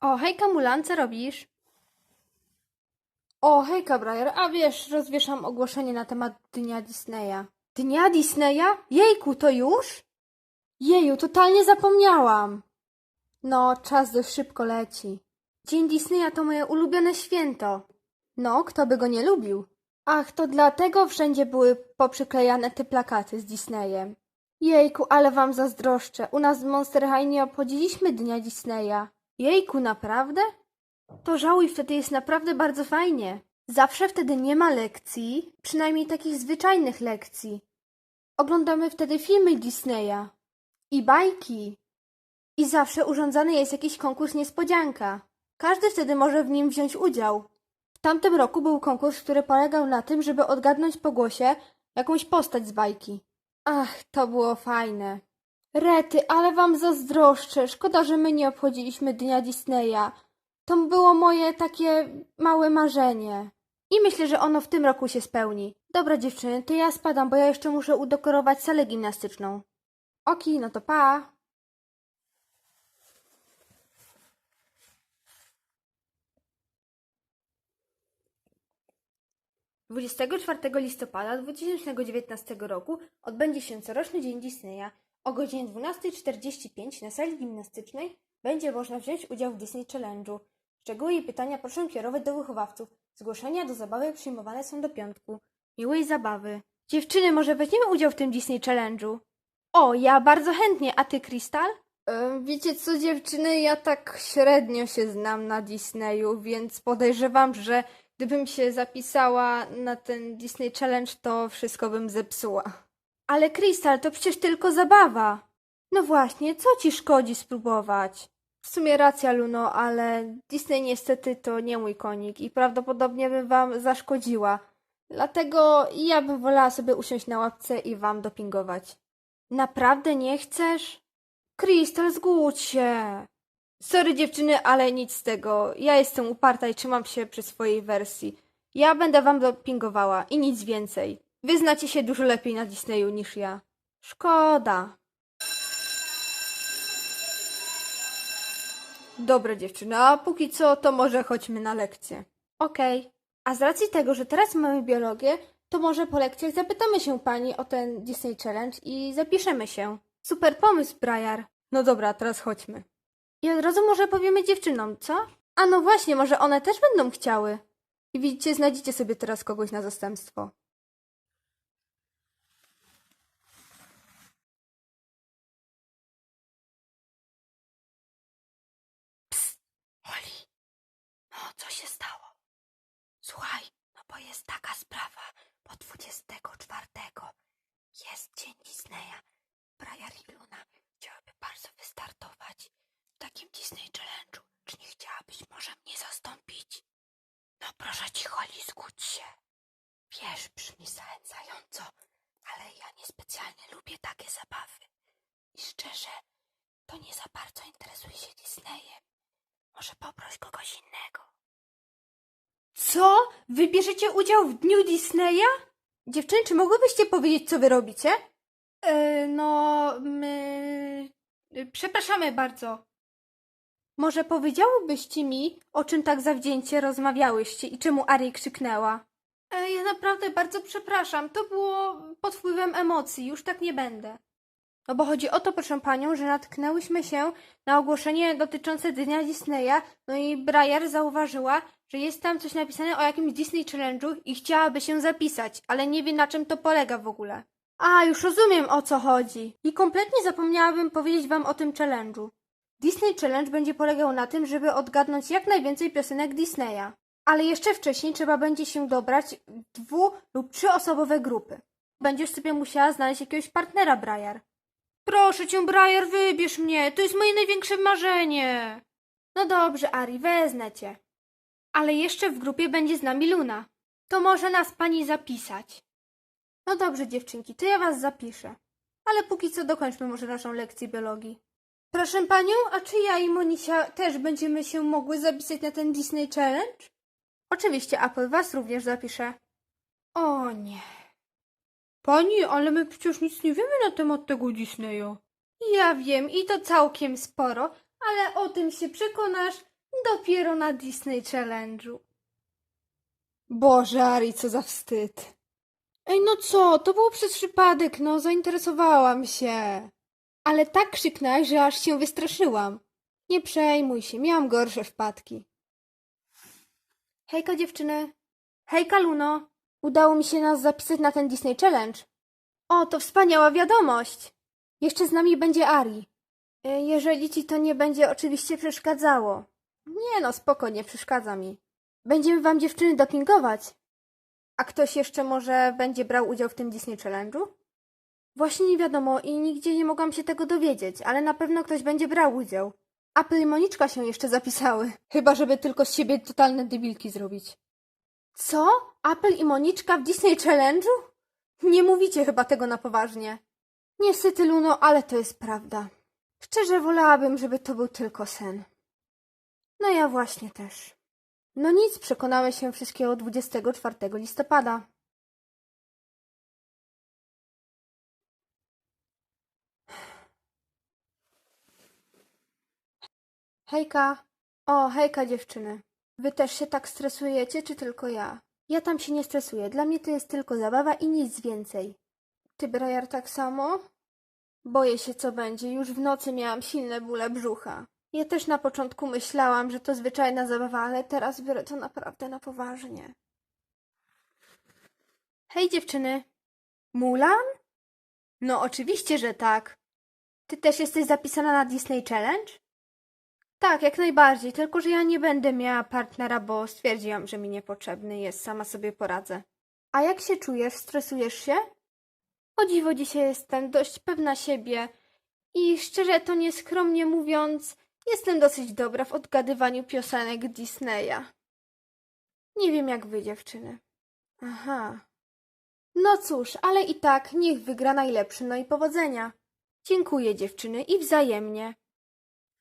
O, hejka Mulan, co robisz? O, hejka Briar, a wiesz, rozwieszam ogłoszenie na temat Dnia Disneya. Dnia Disneya? Jejku, to już? Jeju, totalnie zapomniałam. No, czas dość szybko leci. Dzień Disneya to moje ulubione święto. No, kto by go nie lubił? Ach, to dlatego wszędzie były poprzyklejane te plakaty z Disneyem. Jejku, ale wam zazdroszczę. U nas w Monster High nie obchodziliśmy Dnia Disneya. Jejku, naprawdę? To żałuj, wtedy jest naprawdę bardzo fajnie. Zawsze wtedy nie ma lekcji, przynajmniej takich zwyczajnych lekcji. Oglądamy wtedy filmy Disneya i bajki. I zawsze urządzany jest jakiś konkurs niespodzianka. Każdy wtedy może w nim wziąć udział. W tamtym roku był konkurs, który polegał na tym, żeby odgadnąć po głosie jakąś postać z bajki. Ach, to było fajne. Rety, ale wam zazdroszczę. Szkoda, że my nie obchodziliśmy Dnia Disneya. To było moje takie małe marzenie. I myślę, że ono w tym roku się spełni. Dobra dziewczyny, to ja spadam, bo ja jeszcze muszę udekorować salę gimnastyczną. Oki, no to pa. Dwudziestego czwartego listopada 2019 roku odbędzie się coroczny Dzień Disneya. O godzinie 12.45 na sali gimnastycznej będzie można wziąć udział w Disney Challenge'u. Szczegóły i pytania proszę kierować do wychowawców. Zgłoszenia do zabawy przyjmowane są do piątku. Miłej zabawy. Dziewczyny, może weźmiemy udział w tym Disney Challenge'u? O, ja bardzo chętnie, a ty, Krystal? wiecie co, dziewczyny, ja tak średnio się znam na Disneyu, więc podejrzewam, że gdybym się zapisała na ten Disney Challenge, to wszystko bym zepsuła. Ale Krystal, to przecież tylko zabawa. No właśnie, co ci szkodzi spróbować? W sumie racja, Luno, ale Disney niestety to nie mój konik i prawdopodobnie bym wam zaszkodziła. Dlatego ja bym wolała sobie usiąść na łapce i wam dopingować. Naprawdę nie chcesz? Krystal, zgódź się. Sorry dziewczyny, ale nic z tego. Ja jestem uparta i trzymam się przy swojej wersji. Ja będę wam dopingowała i nic więcej. Wy znacie się dużo lepiej na Disneyu niż ja. Szkoda. Dobra dziewczyny, a póki co to może chodźmy na lekcję. Okej. A z racji tego, że teraz mamy biologię, to może po lekcjach zapytamy się pani o ten Disney Challenge i zapiszemy się. Super pomysł, Briar. No dobra, teraz chodźmy. I od razu może powiemy dziewczynom, co? A no właśnie, może one też będą chciały. I widzicie, znajdziecie sobie teraz kogoś na zastępstwo. Oli, no co się stało? Słuchaj, no bo jest taka sprawa, bo 24 jest Dzień Disneya. Briar i Luna chciałyby bardzo wystartować w takim Disney Challenge'u. Czy nie chciałabyś może mnie zastąpić? No proszę ci, Holly, zgódź się. Wiesz, brzmi zachęcająco, ale ja niespecjalnie lubię takie zabawy. I szczerze, to nie za bardzo interesuje się Disneyem. Może poproś kogoś innego. Co? Wybierzecie udział w Dniu Disneya? Dziewczyny, czy mogłybyście powiedzieć, co wy robicie? E, no, my... Przepraszamy bardzo. Może powiedziałybyście mi, o czym tak zawzięcie rozmawiałyście i czemu Ari krzyknęła? E, ja naprawdę bardzo przepraszam. To było pod wpływem emocji. Już tak nie będę. No bo chodzi o to, proszę panią, że natknęłyśmy się na ogłoszenie dotyczące Dnia Disneya, no i Briar zauważyła, że jest tam coś napisane o jakimś Disney Challenge'u i chciałaby się zapisać, ale nie wie na czym to polega w ogóle. A, już rozumiem o co chodzi. I kompletnie zapomniałabym powiedzieć wam o tym challenge'u. Disney Challenge będzie polegał na tym, żeby odgadnąć jak najwięcej piosenek Disneya. Ale jeszcze wcześniej trzeba będzie się dobrać dwu- lub trzyosobowe grupy. Będziesz sobie musiała znaleźć jakiegoś partnera, Briar. Proszę cię, Briar, wybierz mnie. To jest moje największe marzenie. No dobrze, Ari, wezmę cię. Ale jeszcze w grupie będzie z nami Luna. To może nas pani zapisać. No dobrze, dziewczynki, to ja was zapiszę. Ale póki co dokończmy może naszą lekcję biologii. Proszę panią, a czy ja i Monisia też będziemy się mogły zapisać na ten Disney Challenge? Oczywiście, Apple was również zapisze. O nie. Pani, ale my przecież nic nie wiemy na temat tego Disneya. Ja wiem i to całkiem sporo, ale o tym się przekonasz, Dopiero na Disney Challenge'u. Boże, Ari, co za wstyd. Ej, no co, to było przez przypadek, no, zainteresowałam się. Ale tak krzyknęłaś, że aż się wystraszyłam. Nie przejmuj się, miałam gorsze wpadki. Hejka dziewczyny. Hejka Luno. Udało mi się nas zapisać na ten Disney Challenge. O, to wspaniała wiadomość. Jeszcze z nami będzie Ari. E, Jeżeli ci to nie będzie oczywiście przeszkadzało. Nie no, spoko, nie przeszkadza mi. Będziemy wam dziewczyny dopingować. A ktoś jeszcze może będzie brał udział w tym Disney Challenge'u? Właśnie nie wiadomo i nigdzie nie mogłam się tego dowiedzieć, ale na pewno ktoś będzie brał udział. Apple i Moniczka się jeszcze zapisały. Chyba, żeby tylko z siebie totalne debilki zrobić. Co? Apple i Moniczka w Disney Challenge'u? Nie mówicie chyba tego na poważnie. Niestety, Luno, ale to jest prawda. Szczerze wolałabym, żeby to był tylko sen. No ja właśnie też. No nic, przekonamy się wszystkiego 24 listopada. Hejka. O, hejka dziewczyny. Wy też się tak stresujecie, czy tylko ja? Ja tam się nie stresuję. Dla mnie to jest tylko zabawa i nic więcej. Ty, Brajar, tak samo? Boję się, co będzie. Już w nocy miałam silne bóle brzucha. Ja też na początku myślałam, że to zwyczajna zabawa, ale teraz biorę to naprawdę na poważnie. Hej, dziewczyny. Mulan? No, oczywiście, że tak. Ty też jesteś zapisana na Disney Challenge? Tak, jak najbardziej, tylko że ja nie będę miała partnera, bo stwierdziłam, że mi niepotrzebny jest, sama sobie poradzę. A jak się czujesz? Stresujesz się? O dziwo, dzisiaj jestem dość pewna siebie i szczerze to nieskromnie mówiąc, jestem dosyć dobra w odgadywaniu piosenek Disneya. Nie wiem jak wy, dziewczyny. Aha. No cóż, ale i tak niech wygra najlepszy, no i powodzenia. Dziękuję, dziewczyny, i wzajemnie.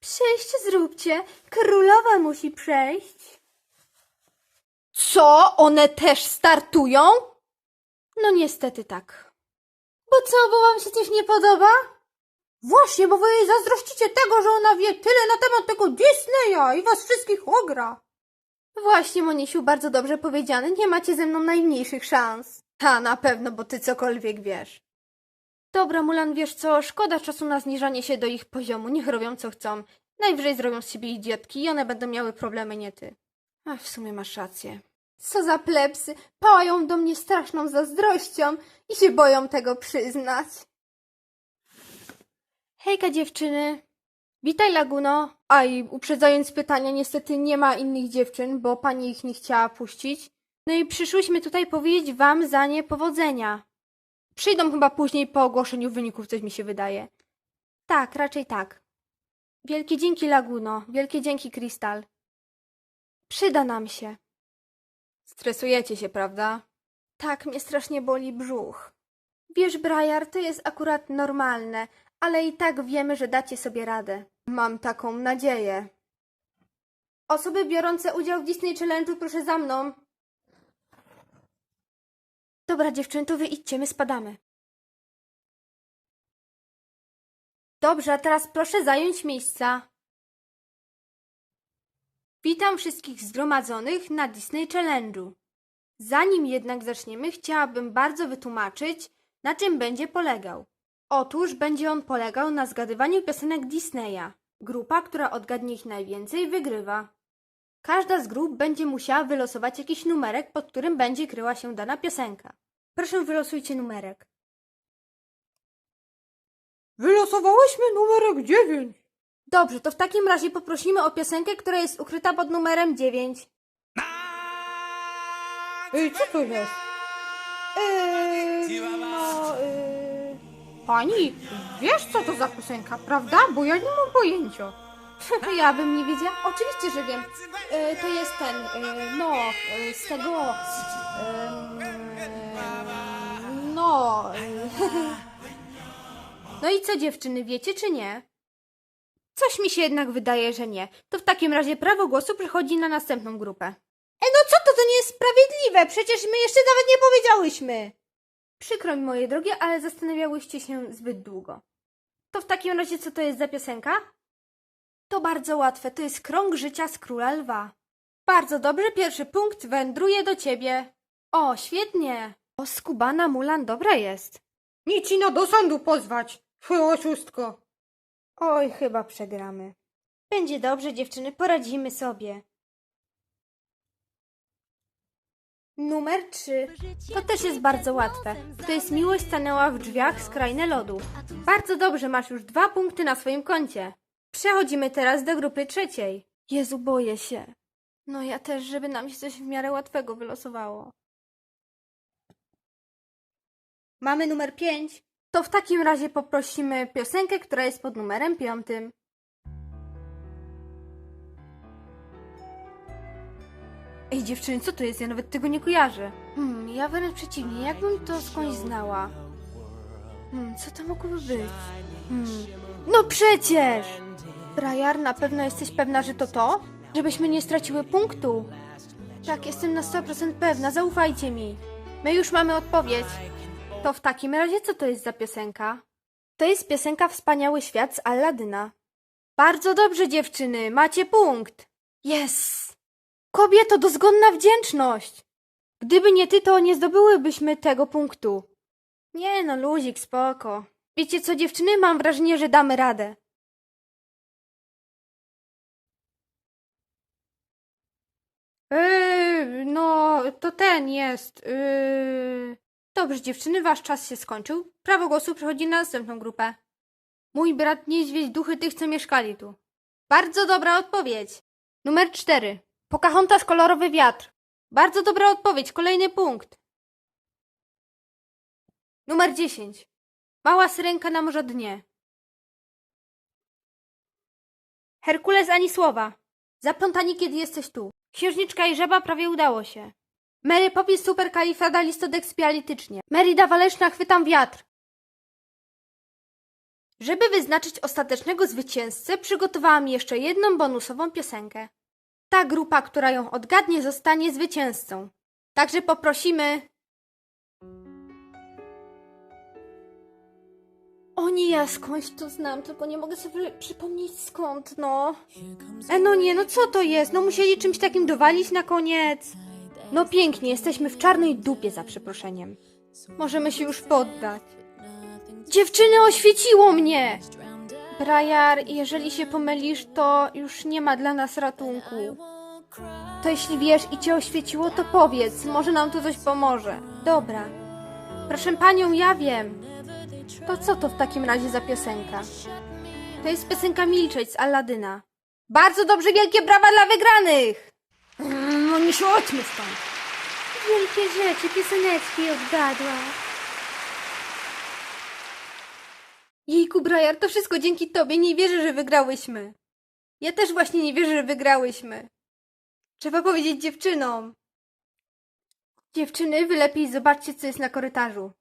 Przejście zróbcie. Królowa musi przejść. Co? One też startują? No niestety tak. Bo co, bo wam się coś nie podoba? Właśnie, bo wy jej zazdrościcie tego, że ona wie tyle na temat tego Disneya i was wszystkich ogra. Właśnie, Monisiu, bardzo dobrze powiedziane. Nie macie ze mną najmniejszych szans. Ha, na pewno, bo ty cokolwiek wiesz. Dobra, Mulan, wiesz co? Szkoda czasu na zniżanie się do ich poziomu. Niech robią co chcą. Najwyżej zrobią z siebie idiotki i one będą miały problemy, nie ty. A w sumie masz rację. Co za plebsy! Pałają do mnie straszną zazdrością i się boją tego przyznać. Hejka dziewczyny. Witaj Laguno. A i uprzedzając pytania, niestety nie ma innych dziewczyn, bo pani ich nie chciała puścić. No i przyszłyśmy tutaj powiedzieć wam za nie powodzenia. Przyjdą chyba później po ogłoszeniu wyników, coś mi się wydaje. Tak, raczej tak. Wielkie dzięki Laguno, wielkie dzięki Krystal. Przyda nam się. Stresujecie się, prawda? Tak, mnie strasznie boli brzuch. Wiesz, Briar, to jest akurat normalne, ale i tak wiemy, że dacie sobie radę. Mam taką nadzieję. Osoby biorące udział w Disney Challenge'u, proszę za mną. Dobra, dziewczyny, to wy idźcie, my spadamy. Dobrze, a teraz proszę zająć miejsca. Witam wszystkich zgromadzonych na Disney Challenge'u. Zanim jednak zaczniemy, chciałabym bardzo wytłumaczyć, na czym będzie polegał. Otóż będzie on polegał na zgadywaniu piosenek Disneya. Grupa, która odgadnie ich najwięcej, wygrywa. Każda z grup będzie musiała wylosować jakiś numerek, pod którym będzie kryła się dana piosenka. Proszę wylosujcie numerek. Wylosowałyśmy numerek 9. Dobrze, to w takim razie poprosimy o piosenkę, która jest ukryta pod numerem 9. Ej, co to jest? Eee, no, eee... Pani, wiesz co to za piosenka, prawda? Bo ja nie mam pojęcia. ja bym nie wiedziała. Oczywiście, że wiem. E, to jest ten, e, no, e, z tego. em, no. e, no i co dziewczyny, wiecie czy nie? Coś mi się jednak wydaje, że nie. To w takim razie prawo głosu przechodzi na następną grupę. E, no co to, to nie jest sprawiedliwe? Przecież my jeszcze nawet nie powiedziałyśmy. Przykro mi, moje drogie, ale zastanawiałyście się zbyt długo. To w takim razie co to jest za piosenka? To bardzo łatwe, to jest krąg życia z króla lwa. Bardzo dobrze, pierwszy punkt wędruje do ciebie. O, świetnie. O, skubana Mulan dobra jest. Nic ci no do sądu pozwać, twoją oszustko. Oj, chyba przegramy. Będzie dobrze, dziewczyny, poradzimy sobie. Numer 3. To też jest bardzo łatwe. To jest miłość stanęła w drzwiach z krainy lodu. Bardzo dobrze, masz już dwa punkty na swoim koncie. Przechodzimy teraz do grupy trzeciej. Jezu, boję się. No ja też, żeby nam się coś w miarę łatwego wylosowało. Mamy numer 5. To w takim razie poprosimy piosenkę, która jest pod numerem piątym. Ej dziewczyny, co to jest? Ja nawet tego nie kojarzę. Hmm, ja wręcz przeciwnie, jakbym to skądś znała. Hmm, co to mogłoby być? Hmm. No przecież! Briar, na pewno jesteś pewna, że to to? Żebyśmy nie straciły punktu. Tak, jestem na 100% pewna, zaufajcie mi. My już mamy odpowiedź. To w takim razie co to jest za piosenka? To jest piosenka Wspaniały Świat z Alladyna. Bardzo dobrze, dziewczyny, macie punkt. Yes! Kobieto, dozgonna wdzięczność! Gdyby nie ty, to nie zdobyłybyśmy tego punktu. Nie no, luzik, spoko. Wiecie co, dziewczyny, mam wrażenie, że damy radę. Yy, no, to ten jest. Yy... Dobrze, dziewczyny, wasz czas się skończył. Prawo głosu przechodzi na następną grupę. Mój brat niedźwiedź duchy tych, co mieszkali tu. Bardzo dobra odpowiedź. Numer cztery. Pocahontas kolorowy wiatr. Bardzo dobra odpowiedź, kolejny punkt. Numer dziesięć. Mała syrenka na morza dnie. Herkules ani słowa. Zaplątani, kiedy jesteś tu. Księżniczka i żaba prawie udało się. Mary Poppins superkalifradalistodekspialitycznie. Merida Waleczna chwytam wiatr. Żeby wyznaczyć ostatecznego zwycięzcę, przygotowałam jeszcze jedną bonusową piosenkę. Ta grupa, która ją odgadnie, zostanie zwycięzcą. Także poprosimy. O nie, ja skądś to znam, tylko nie mogę sobie przypomnieć skąd, no. E, no nie, no co to jest? No musieli czymś takim dowalić na koniec. No pięknie, jesteśmy w czarnej dupie za przeproszeniem. Możemy się już poddać. Dziewczyny, oświeciło mnie! Briar, jeżeli się pomylisz, to już nie ma dla nas ratunku. To jeśli wiesz i cię oświeciło, to powiedz, może nam to coś pomoże. Dobra. Proszę panią, ja wiem. To co to w takim razie za piosenka? To jest piosenka Milczeć z Aladyna. Bardzo dobrze, wielkie brawa dla wygranych! No nie się chodźmy stąd. Wielkie rzeczy, pioseneczki odgadła. Jejku, Briar, to wszystko dzięki tobie. Nie wierzę, że wygrałyśmy. Ja też właśnie nie wierzę, że wygrałyśmy. Trzeba powiedzieć dziewczynom. Dziewczyny, wy lepiej zobaczcie, co jest na korytarzu.